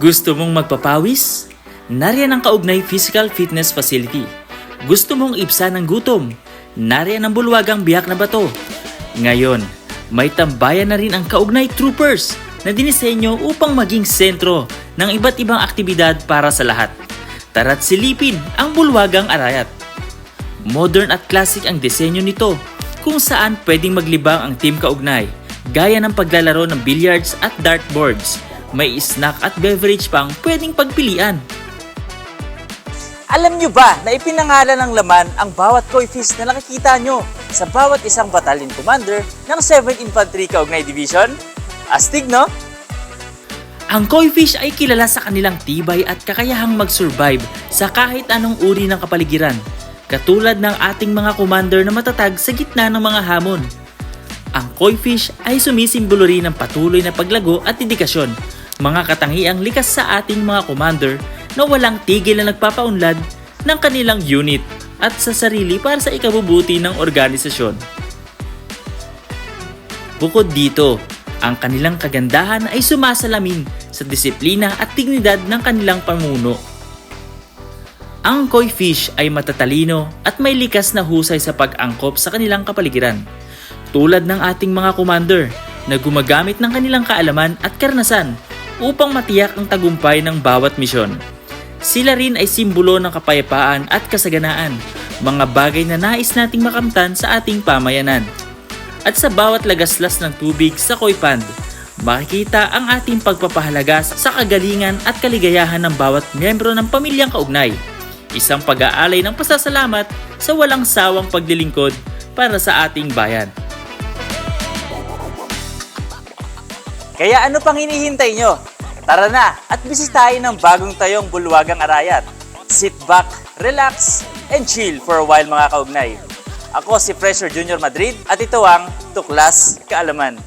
Gusto mong magpapawis? Nariyan ang kaugnay physical fitness facility. Gusto mong ibsan ng gutom? Nariyan ang bulwagang biyak na bato. Ngayon, may tambayan na rin ang kaugnay troopers na dinisenyo upang maging sentro ng iba't ibang aktibidad para sa lahat. Tara't silipin ang bulwagang arayat. Modern at classic ang disenyo nito kung saan pwedeng maglibang ang team kaugnay gaya ng paglalaro ng billiards at dartboards. May snack at beverage pang pwedeng pagpilian. Alam nyo ba na ipinangalan ng laman ang bawat koi fish na nakikita nyo sa bawat isang battalion commander ng 7th Infantry Kaugnay Division? Astig, no? Ang koi fish ay kilala sa kanilang tibay at kakayahang mag-survive sa kahit anong uri ng kapaligiran, katulad ng ating mga commander na matatag sa gitna ng mga hamon. Ang koi fish ay sumisimbolo rin ng patuloy na paglago at dedikasyon, mga katangiang likas sa ating mga commander na walang tigil na nagpapaunlad ng kanilang unit at sa sarili para sa ikabubuti ng organisasyon. Bukod dito, ang kanilang kagandahan ay sumasalamin sa disiplina at dignidad ng kanilang pamuno. Ang koi fish ay matatalino at may likas na husay sa pag-angkop sa kanilang kapaligiran. Tulad ng ating mga commander na gumagamit ng kanilang kaalaman at karanasan upang matiyak ang tagumpay ng bawat misyon. Sila rin ay simbolo ng kapayapaan at kasaganaan, mga bagay na nais nating makamtan sa ating pamayanan. At sa bawat lagaslas ng tubig sa koi pond, makikita ang ating pagpapahalaga sa kagalingan at kaligayahan ng bawat miyembro ng pamilyang kaugnay. Isang pag-aalay ng pasasalamat sa walang sawang paglilingkod para sa ating bayan. Kaya ano pang hinihintay nyo? Tara na at bisitahin ng bagong tayong Bulwagang Arayat. Sit back, relax, and chill for a while mga kaugnay. Ako si Pressure Junior Madrid at ito ang Tuklas Kaalaman.